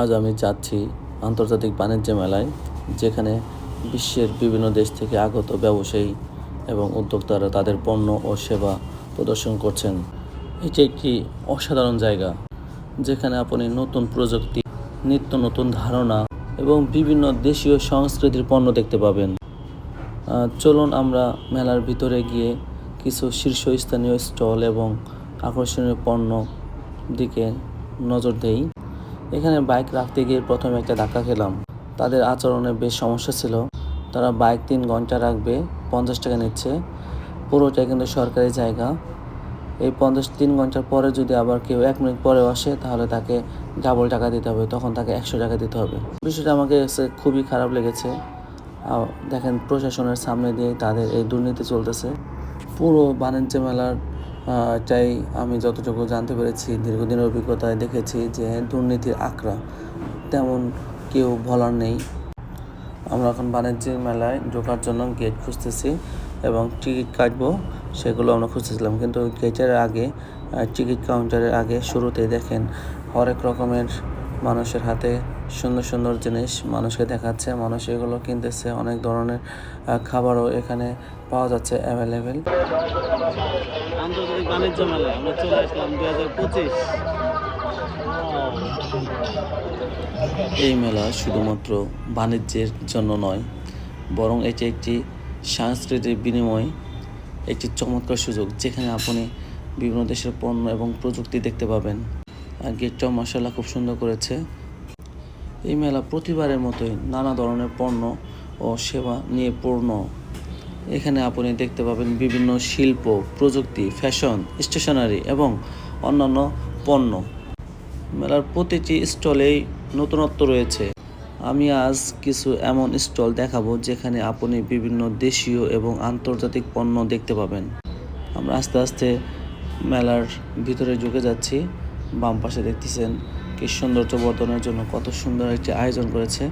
আজ আমি যাচ্ছি আন্তর্জাতিক বাণিজ্য মেলায়, যেখানে বিশ্বের বিভিন্ন দেশ থেকে আগত ব্যবসায়ী এবং উদ্যোক্তারা তাদের পণ্য ও সেবা প্রদর্শন করছেন। এটি একটি অসাধারণ জায়গা, যেখানে আপনি নতুন প্রযুক্তি, নিত্য নতুন ধারণা এবং বিভিন্ন দেশীয় সংস্কৃতির পণ্য দেখতে পাবেন। চলুন আমরা মেলার ভিতরে গিয়ে কিছু শীর্ষস্থানীয় স্টল এবং আকর্ষণীয় পণ্য দিকে নজর দেই। এখানে বাইক রাখতে গিয়ে প্রথমে একটা ধাক্কা খেলাম। তাদের আচরণে বেশ সমস্যা ছিল। তারা বাইক তিন ঘণ্টা রাখবে, পঞ্চাশ টাকা নিচ্ছে। পুরোটাই কিন্তু সরকারি জায়গা। এই পঞ্চাশ তিন ঘণ্টার পরে যদি আবার কেউ এক মিনিট পরেও আসে, তাহলে তাকে ডাবল টাকা দিতে হবে। তখন তাকে একশো টাকা দিতে হবে। বিষয়টা আমাকে খুবই খারাপ লেগেছে। দেখেন প্রশাসনের সামনে দিয়ে তাদের এই দুর্নীতি চলতেছে। পুরো বাণিজ্য মেলার টাই আমি যতটুকু জানতে পেরেছি, দীর্ঘদিনের অভিজ্ঞতায় দেখেছি যে দুর্নীতির আঁকড়া তেমন কেউ বলার নেই। আমরা এখন বাণিজ্যিক মেলায় ঢোকার জন্য গেট খুঁজতেছি এবং টিকিট কাটবো, সেগুলো আমরা খুঁজতেছিলাম। কিন্তু গেটের আগে টিকিট কাউন্টারের আগে শুরুতে দেখেন হরেক রকমের মানুষের হাতে সুন্দর সুন্দর জিনিস মানুষকে দেখাচ্ছে। মানুষ এগুলো কিনতেছে অনেক ধরনের খাবারও এখানে পাওয়া যাচ্ছে অ্যাভেলেবেল আন্তর্জাতিক বাণিজ্য মেলায় আমরা চলে আসলাম দুই হাজার পঁচিশ। এই মেলা শুধুমাত্র বাণিজ্যের জন্য নয় বরং এটি একটি সাংস্কৃতিক বিনিময় একটি চমৎকার সুযোগ যেখানে আপনি বিভিন্ন দেশের পণ্য এবং প্রযুক্তি দেখতে পাবেন। আর গেটটাও মশালা খুব সুন্দর করেছে। এই মেলা প্রতিবারের মতোই নানা ধরনের পণ্য ও সেবা নিয়ে পূর্ণ। এখানে আপনি দেখতে পাবেন বিভিন্ন শিল্প, প্রযুক্তি, ফ্যাশন, স্টেশনারি এবং অন্যান্য পণ্য। মেলার প্রতিটি স্টলেই নতুনত্ব রয়েছে। আমি আজ কিছু এমন স্টল দেখাবো যেখানে আপনি বিভিন্ন দেশীয় এবং আন্তর্জাতিক পণ্য দেখতে পাবেন। আমরা আস্তে আস্তে মেলার ভিতরে ঢুকে যাচ্ছি। বাম পাশে দেখতেছেন কি সৌন্দর্য বর্ধনের জন্য কত সুন্দর একটি আয়োজন করেছে।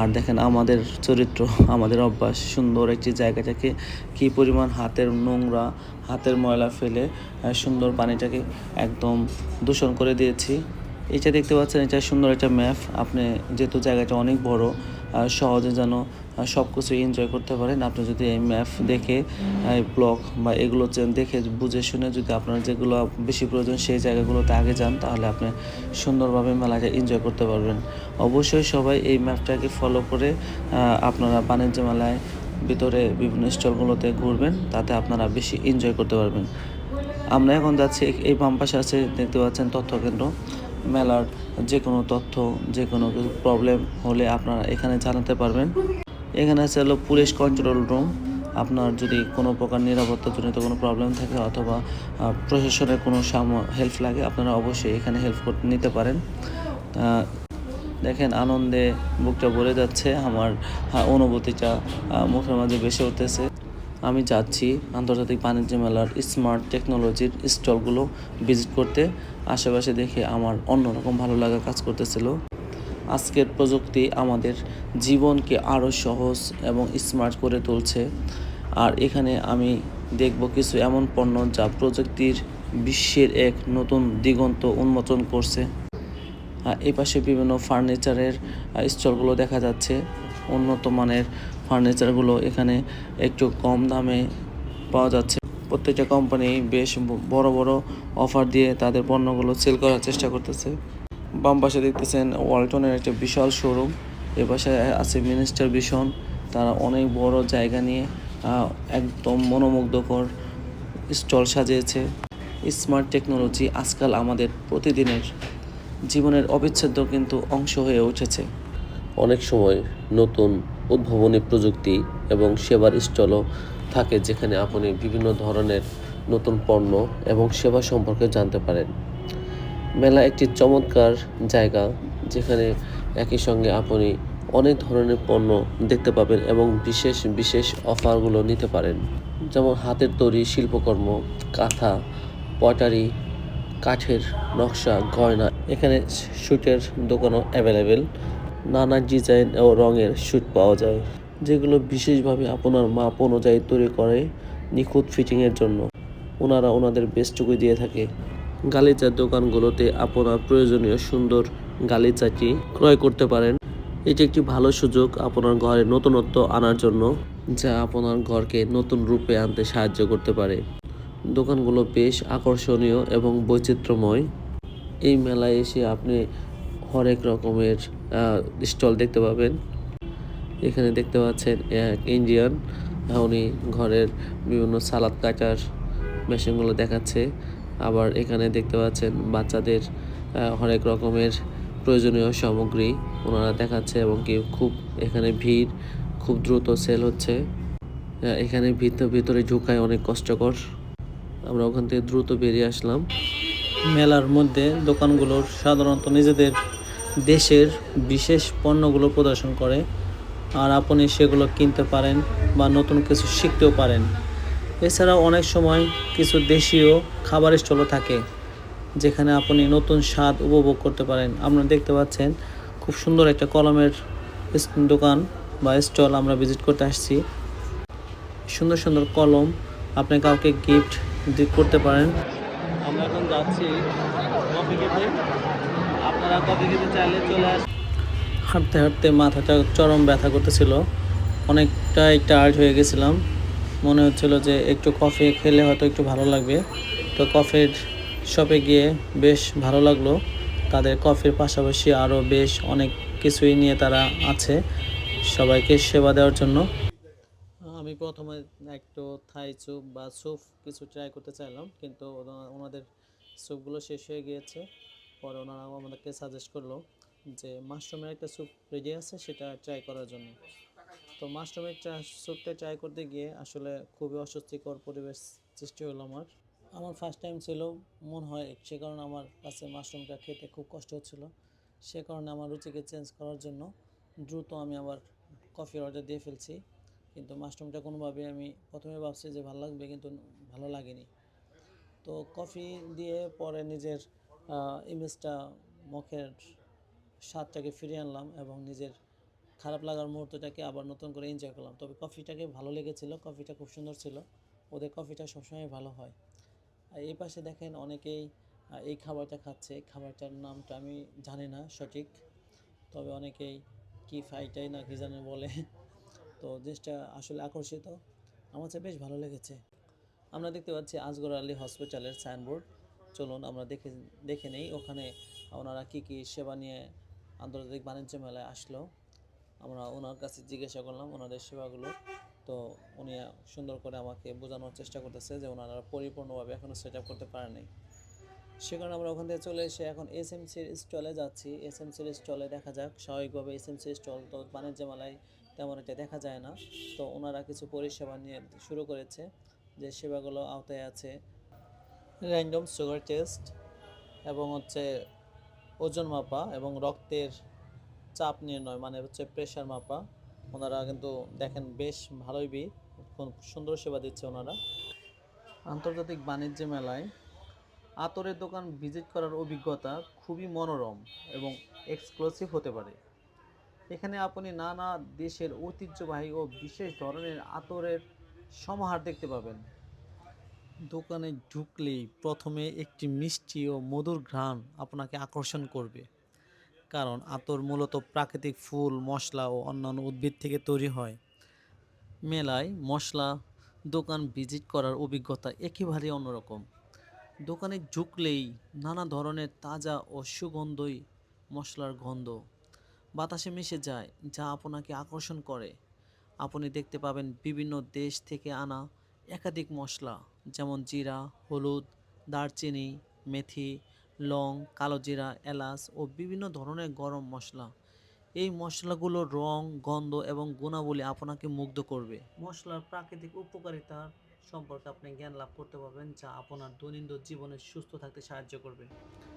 আর দেখেন আমাদের চরিত্র, আমাদের অভ্যাস, সুন্দর একটি জায়গাটাকে কি পরিমাণ হাতের নোংরা, হাতের ময়লা ফেলে সুন্দর পানিটাকে একদম দূষণ করে দিয়েছি। এটা দেখতে পাচ্ছেন, এটা সুন্দর একটা ম্যাপ। আপনি যেহেতু জায়গাটা অনেক বড় সহজে যেন সব কিছু এনজয় করতে পারেন। আপনি যদি এই ম্যাপ দেখে ব্লগ বা এগুলো দেখে বুঝে শুনে যদি আপনার যেগুলো বেশি প্রয়োজন সেই জায়গাগুলোতে আগে যান, তাহলে আপনি সুন্দরভাবে মেলাটা এনজয় করতে পারবেন। অবশ্যই সবাই এই ম্যাপটাকে ফলো করে আপনারা বাণিজ্য মেলায় ভিতরে বিভিন্ন স্টলগুলোতে ঘুরবেন, তাতে আপনারা বেশি এনজয় করতে পারবেন। আমরা এখন যাচ্ছি, এই বাম পাশে আছে, দেখতে পাচ্ছেন তথ্য কেন্দ্র মেলার যে কোনো তথ্য যে কোনো প্রবলেম হলে আপনারা এখানে জানাতে পারবেন। এখানে আছে হলো পুলিশ কন্ট্রোল রুম আপনার যদি কোনো প্রকার নিরাপত্তাজনিত কোনো প্রবলেম থাকে অথবা প্রশাসনের কোনো হেল্প লাগে আপনারা অবশ্যই এখানে হেল্প নিতে পারেন। দেখেন আনন্দে বুকটা ভরে যাচ্ছে আমার অনুভূতিটা আহ, মুখের মাঝে বেসে উঠতেছে। আমি যাচ্ছি আন্তর্জাতিক বাণিজ্য মেলার স্মার্ট টেকনোলজির স্টলগুলো ভিজিট করতে। আশেপাশে দেখে আমার অন্যরকম ভালো লাগা কাজ করতেছিল। আজকের প্রযুক্তি আমাদের জীবনকে আরও সহজ এবং স্মার্ট করে তুলছে। আর এখানে আমি দেখব কিছু এমন পণ্য যা প্রযুক্তির বিশ্বের এক নতুন দিগন্ত উন্মোচন করছে। আর এই পাশে বিভিন্ন ফার্নিচারের স্টলগুলো দেখা যাচ্ছে। উন্নত মানের ফার্নিচারগুলো এখানে একটু কম দামে পাওয়া যাচ্ছে। প্রত্যেকটা কোম্পানি বেশ বড় বড় অফার দিয়ে তাদের পণ্যগুলো সেল করার চেষ্টা করতেছে। বাম পাশে দেখতেছেন ওয়ালটনের একটা বিশাল শোরুম। এ পাশে আছে মিনিস্টার ভিশন তারা অনেক বড় জায়গা নিয়ে একদম মনোমুগ্ধকর স্টল সাজিয়েছে। স্মার্ট টেকনোলজি আজকাল আমাদের প্রতিদিনের জীবনের অবিচ্ছেদ্য কিন্তু অংশ হয়ে উঠেছে। অনেক সময় নতুন উদ্ভাবনী প্রযুক্তি এবং সেবার স্টলও থাকে যেখানে আপনি বিভিন্ন ধরনের নতুন পণ্য এবং সেবা সম্পর্কে জানতে পারেন। মেলা একটি চমৎকার জায়গা যেখানে একই সঙ্গে আপনি অনেক ধরনের পণ্য দেখতে পাবেন এবং বিশেষ বিশেষ অফারগুলো নিতে পারেন। যেমন হাতের তৈরি শিল্পকর্ম, কাঁথা, পটারি, কাঠের নকশা, গয়না, এখানে শ্যুটের দোকানও অ্যাভেলেবেল। নানা ডিজাইন ও রঙের শ্যুট পাওয়া যায়, যেগুলো বিশেষভাবে আপনার মাপ অনুযায়ী তৈরি করে নিখুঁত ফিটিংয়ের জন্য। ওনারা ওনাদের বেস্টটুকুই দিয়ে থাকে। গালিচার দোকানগুলোতে আপনার প্রয়োজনীয় সুন্দর গালিচাটি ক্রয় করতে পারেন। এটি একটি ভালো সুযোগ আপনার ঘরে নতুনত্ব আনার জন্য, যা আপনার ঘরকে নতুন রূপে আনতে সাহায্য করতে পারে। দোকানগুলো বেশ আকর্ষণীয় এবং বৈচিত্র্যময়। এই মেলায় এসে আপনি হরেক রকমের স্টল দেখতে পাবেন। এখানে দেখতে পাচ্ছেন এক ইন্ডিয়ান উনি ঘরের বিভিন্ন সালাদ কাটার মেশিনগুলো দেখাচ্ছে। আবার এখানে দেখতে পাচ্ছেন বাচ্চাদের হরেক রকমের প্রয়োজনীয় সামগ্রী ওনারা দেখাচ্ছে এবং কি খুব এখানে ভিড়, খুব দ্রুত সেল হচ্ছে। এখানে ভিতরে ঢুকায় অনেক কষ্টকর। আমরা ওখান থেকে দ্রুত বেরিয়ে আসলাম। মেলার মধ্যে দোকানগুলোর সাধারণত নিজেদের দেশের বিশেষ পণ্যগুলো প্রদর্শন করে, আর আপনি সেগুলো কিনতে পারেন বা নতুন কিছু শিখতেও পারেন। এছাড়াও অনেক সময় কিছু দেশীয় খাবার স্টলও থাকে যেখানে আপনি নতুন স্বাদ উপভোগ করতে পারেন। আপনারা দেখতে পাচ্ছেন খুব সুন্দর একটা কলমের দোকান বা স্টল আমরা ভিজিট করতে আসছি। সুন্দর সুন্দর কলম, আপনি কাউকে গিফট করতে পারেন। আমরা এখন যাচ্ছি আপনারা কফি খেতে চাইলে চলে আস, হাঁটতে হাঁটতে মাথাটা চরম ব্যথা করতেছিল। অনেকটাই টায়ার্ড হয়ে গেছিলাম। মনে হচ্ছিল যে একটু কফি খেলে হয়তো একটু ভালো লাগবে। তো কফির শপে গিয়ে বেশ ভালো লাগল। তাদের কফির পাশাপাশি আরও বেশ অনেক কিছুই নিয়ে তারা আছে সবাইকে সেবা দেওয়ার জন্য। আমি প্রথমে একটু থাই চুপ বা স্যুপ কিছু ট্রাই করতে চাইলাম, কিন্তু ওনাদের স্যুপগুলো শেষ হয়ে গিয়েছে। পরে ওনারা আমাদেরকে সাজেস্ট করল যে মাশরুমের একটা স্যুপ রেডি আছে সেটা ট্রাই করার জন্য। তো মাশরুমের স্যুপটা ট্রাই করতে গিয়ে আসলে খুবই অস্বস্তিকর পরিবেশ সৃষ্টি হলো আমার। আমার ফার্স্ট টাইম ছিল, মনে হয় সে কারণে আমার কাছে মাশরুমটা খেতে খুব কষ্ট হচ্ছিল। সে কারণে আমার রুচিকে চেঞ্জ করার জন্য দ্রুত আমি আবার কফি অর্ডার দিয়ে ফেলছি। কিন্তু মাশরুমটা কোনোভাবে আমি প্রথমে ভাবছি যে ভালো লাগবে, কিন্তু ভালো লাগেনি। তো কফি দিয়ে পরে নিজের ইমেজটা মুখের স্বাদটাকে ফিরিয়ে আনলাম এবং নিজের খারাপ লাগার মুহূর্তটাকে আবার নতুন করে এনজয় করলাম। তবে কফিটাকে ভালো লেগেছিল কফিটা খুব সুন্দর ছিল। ওদের কফিটা সবসময় ভালো হয়। আর এই পাশে দেখেন অনেকেই এই খাবারটা খাচ্ছে। এই খাবারটার নামটা আমি জানি না সঠিক। তবে অনেকেই কি ফাইটাই না কি জানে বলে। তো জিনিসটা আসলে আকর্ষিত। আমার কাছে বেশ ভালো লেগেছে। আমরা দেখতে পাচ্ছি আজগর আলী হসপিটালের সাইনবোর্ড চলুন আমরা দেখে দেখে নেই। ওখানে ওনারা কী কী সেবা নিয়ে আন্তর্জাতিক বাণিজ্য মেলায় আসলো। আমরা ওনার কাছে জিজ্ঞাসা করলাম, ওনাদের সেবাগুলো। তো উনি সুন্দর করে আমাকে বোঝানোর চেষ্টা করতেছে যে ওনারা পরিপূর্ণভাবে এখনও সেট আপ করতে পারেনি সে কারণে আমরা ওখান থেকে চলে এসে এখন এসএমসির স্টলে যাচ্ছি। এস এসএমসির স্টলে দেখা যাক, স্বাভাবিকভাবে এস এসএমসির স্টল তো বাণিজ্য মেলায় তেমন একটা দেখা যায় না। তো ওনারা কিছু পরিষেবা নিয়ে শুরু করেছে, যে সেবাগুলো আওতায় আছে। র্যান্ডম সুগার টেস্ট এবং হচ্ছে ওজন মাপা এবং রক্তের চাপ নির্ণয় মানে হচ্ছে প্রেশার মাপা। ওনারা কিন্তু দেখেন বেশ ভালোই বি সুন্দর সেবা দিচ্ছে ওনারা। আন্তর্জাতিক বাণিজ্য মেলায় আতরের দোকান ভিজিট করার অভিজ্ঞতা খুবই মনোরম এবং এক্সক্লুসিভ হতে পারে। এখানে আপনি নানা দেশের ঐতিহ্যবাহী ও বিশেষ ধরনের আতরের সমাহার দেখতে পাবেন। দোকানে ঢুকলেই প্রথমে একটি মিষ্টি ও মধুর ঘ্রাণ আপনাকে আকর্ষণ করবে। কারণ আতর মূলত প্রাকৃতিক ফুল, মশলা ও অন্যান্য উদ্ভিদ থেকে তৈরি হয়। মেলায় মশলা দোকান ভিজিট করার অভিজ্ঞতা একেবারেই অন্যরকম। দোকানে ঝুঁকলেই নানা ধরনের তাজা ও সুগন্ধই মশলার গন্ধ। বাতাসে মিশে যায়, যা আপনাকে আকর্ষণ করে। আপনি দেখতে পাবেন বিভিন্ন দেশ থেকে আনা একাধিক মশলা, যেমন জিরা, হলুদ, দারচিনি, মেথি লং, কালো জিরা, এলাচ ও বিভিন্ন ধরনের গরম মশলা। এই মশলাগুলোর রং, গন্ধ এবং গুণাবলী আপনাকে মুগ্ধ করবে। মশলার প্রাকৃতিক উপকারিতা সম্পর্কে আপনি জ্ঞান লাভ করতে পারবেন, যা আপনার দৈনন্দিন জীবনে সুস্থ থাকতে সাহায্য করবে।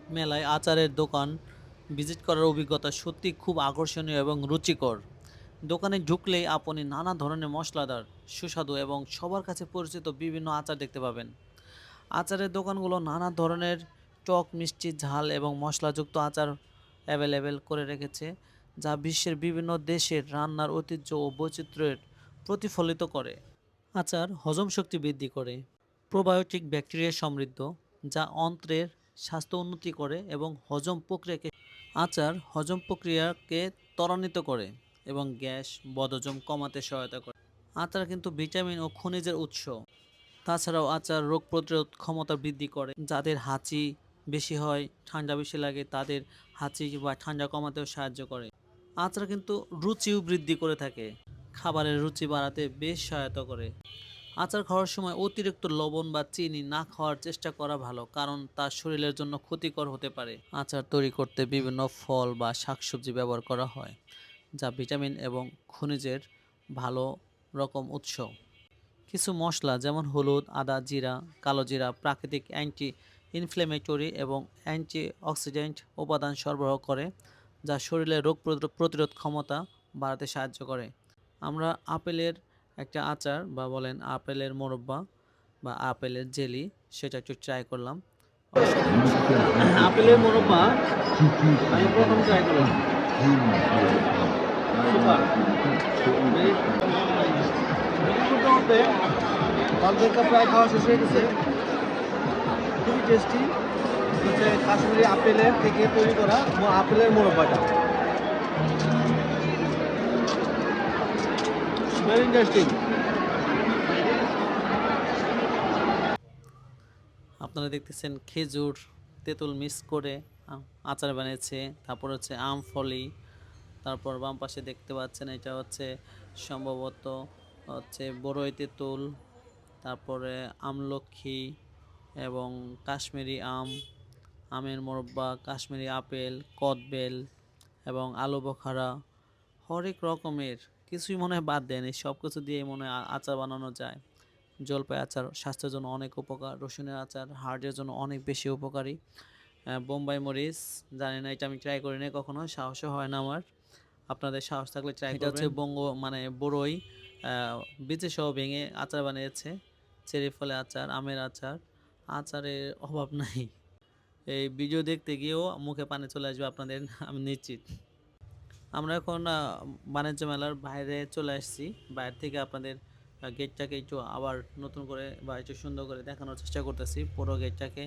মেলায় আচারের দোকান ভিজিট করার অভিজ্ঞতা সত্যি খুব আকর্ষণীয় এবং রুচিকর। দোকানে ঢুকলেই আপনি নানা ধরনের মশলাদার, সুস্বাদু এবং সবার কাছে পরিচিত বিভিন্ন আচার দেখতে পাবেন। আচারের দোকানগুলো নানা ধরনের টক, মিষ্টি, ঝাল এবং মশলাযুক্ত আচার অ্যাভেলেবেল করে রেখেছে, যা বিশ্বের বিভিন্ন দেশের রান্নার ঐতিহ্য ও বৈচিত্র্যের প্রতিফলিত করে। আচার হজম শক্তি বৃদ্ধি করে, প্রোবায়োটিক ব্যাকটেরিয়া সমৃদ্ধ, যা অন্ত্রের স্বাস্থ্য উন্নতি করে এবং হজম প্রক্রিয়াকে, আচার হজম প্রক্রিয়াকে ত্বরান্বিত করে এবং গ্যাস, বদহজম কমাতে সহায়তা করে। আচার কিন্তু ভিটামিন ও খনিজের উৎস। তাছাড়াও আচার রোগ প্রতিরোধ ক্ষমতা বৃদ্ধি করে, যাদের হাঁচি বেশি হয়, ঠান্ডা বেশি লাগে, তাদের হাঁচি বা ঠান্ডা কমাতেও সাহায্য করে। আচার কিন্তু রুচিও বৃদ্ধি করে থাকে, খাবারের রুচি বাড়াতে বেশ সহায়তা করে। আচার খাওয়ার সময় অতিরিক্ত লবণ বা চিনি না খাওয়ার চেষ্টা করা ভালো, কারণ তা শরীরের জন্য ক্ষতিকর হতে পারে। আচার তৈরি করতে বিভিন্ন ফল বা শাকসবজি ব্যবহার করা হয়, যা ভিটামিন এবং খনিজের ভালো রকম উৎস। কিছু মশলা যেমন হলুদ, আদা, জিরা, কালো জিরা, প্রাকৃতিক অ্যান্টি ইনফ্লেমেটরি এবং অ্যান্টি অক্সিডেন্ট উপাদান সরবরাহ করে যা শরীরের রোগ প্রতিরোধ প্রতিরোধ ক্ষমতা বাড়াতে সাহায্য করে। আমরা আপেলের একটা আচার বা বলেন আপেলের মোরব্বা বা আপেলের জেলি সেটা একটু ট্রাই করলাম। আপেলের মোরব্বা? আমি প্রথম ট্রাই করলাম। প্রায় খাওয়া শেষ হয়ে গেছে। খুবই টেস্টি হচ্ছে কাশ্মীরি আপেলের থেকে তৈরি করা আপেলের মোরব্বাটা ভেরি ইন্টারেস্টিং আপনারা দেখতেছেন খেজুর, তেঁতুল মিক্স করে আচার বানিয়েছে। তারপর হচ্ছে আম ফলি। তারপর বাম পাশে দেখতে পাচ্ছেন এটা হচ্ছে সম্ভবত হচ্ছে বড়ই তেঁতুল। তারপরে আমলক্ষী। এবং কাশ্মীরি আম আমের মোরব্বা কাশ্মীরি আপেল কদবেল এবং আলু বোখারা হরেক রকমের কিছুই মনে হয় বাদ দেয়নি। সব কিছু দিয়ে মনে হয় আচার বানানো যায়। জলপাই আচার স্বাস্থ্যের জন্য অনেক উপকার রসুনের আচার হার্টের জন্য অনেক বেশি উপকারী। বোম্বাই মরিচ জানি না এটা আমি ট্রাই করি না কখনো সাহসও হয় না আমার। আপনাদের সাহস থাকলে ট্রাই এটা হচ্ছে বঙ্গ মানে বড়ই বীজে সহ ভেঙে আচার বানিয়েছে। চেরি ফলে আচার আমের আচার। আচারের অভাব নাই। এই ভিডিও দেখতে গিয়েও মুখে পানি চলে আসবে আপনাদের আমি নিশ্চিত। আমরা এখন বাণিজ্য মেলার বাইরে চলে আসছি। বাইরে থেকে আপনাদের গেটটাকে একটু আবার নতুন করে বা একটু সুন্দর করে দেখানোর চেষ্টা করতেছি। পুরো গেটটাকে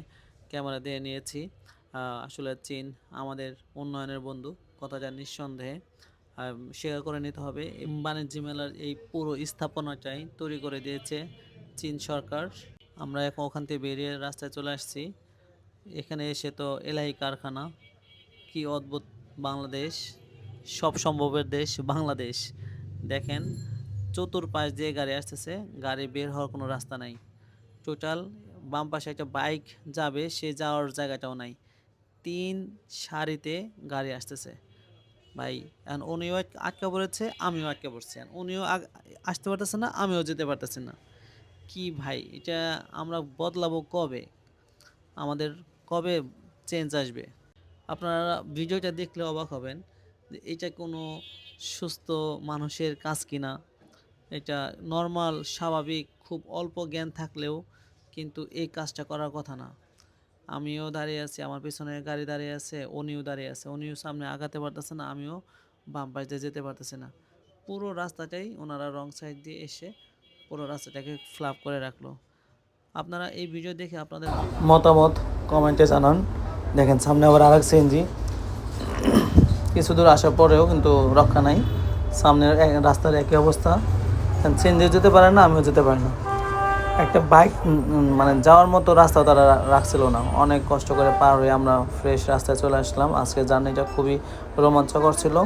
ক্যামেরা দিয়ে নিয়েছি। আসলে চীন আমাদের উন্নয়নের বন্ধু কথাটা নিঃসন্দেহে। আহ, স্বীকার করে নিতে হবে বাণিজ্য মেলার এই পুরো স্থাপনাটাই তৈরি করে দিয়েছে চীন সরকার। আমরা এখন ওখান থেকে বেরিয়ে রাস্তায় চলে আসছি। এখানে এসে তো এলাহি কারখানা। কি অদ্ভুত বাংলাদেশ, সব সম্ভবের দেশ বাংলাদেশ। দেখেন, চতুর্পাশ দিয়ে গাড়ি আসতেছে, গাড়ি বের হওয়ার কোনো রাস্তা নাই। টোটাল বাম পাশে একটা বাইক যাবে, সে যাওয়ার জায়গাটাও নাই। তিন সারিতে গাড়ি আসতেছে। ভাই, এখন উনিও আট- আটকা পড়েছে, আমিও আটকা পড়ছি। উনিও আসতে পারতেছে না, আমিও যেতে পারতেছি না। কি ভাই? এটা আমরা বদলাবো কবে? আমাদের কবে চেঞ্জ আসবে? আপনারা ভিডিওটা দেখলে অবাক হবেন এটা কোনো সুস্থ মানুষের কাজ কিনা। এটা নর্মাল স্বাভাবিক, খুব অল্প জ্ঞান থাকলেও কিন্তু এই কাজটা করার কথা না। আমিও দাঁড়িয়ে আছি, আমার পিছনে গাড়ি দাঁড়িয়ে আছে উনিও দাঁড়িয়ে আছে। উনিও সামনে আগাতে পারতেছে না, আমিও বাম পাশ দিয়ে যেতে পারতেছি না। পুরো রাস্তাটাই ওনারা রং সাইড দিয়ে এসে পুরো রাস্তাটাকে ফ্লাপ করে রাখল। আপনারা এই ভিডিও দেখে আপনাদের মতামত কমেন্টে জানান। দেখেন, সামনে আবার আরেক সিএনজি কিছু দূর আসার পরেও কিন্তু রক্ষা নাই। সামনের রাস্তার একই অবস্থা। সিএনজি যেতে পারে না, আমিও যেতে পারি না। একটা বাইক মানে যাওয়ার মতো রাস্তা তারা রাখছিল না। অনেক কষ্ট করে পার হয়ে আমরা ফ্রেশ রাস্তায় চলে আসলাম। আজকে জার্নিটা খুবই রোমাঞ্চকর ছিল।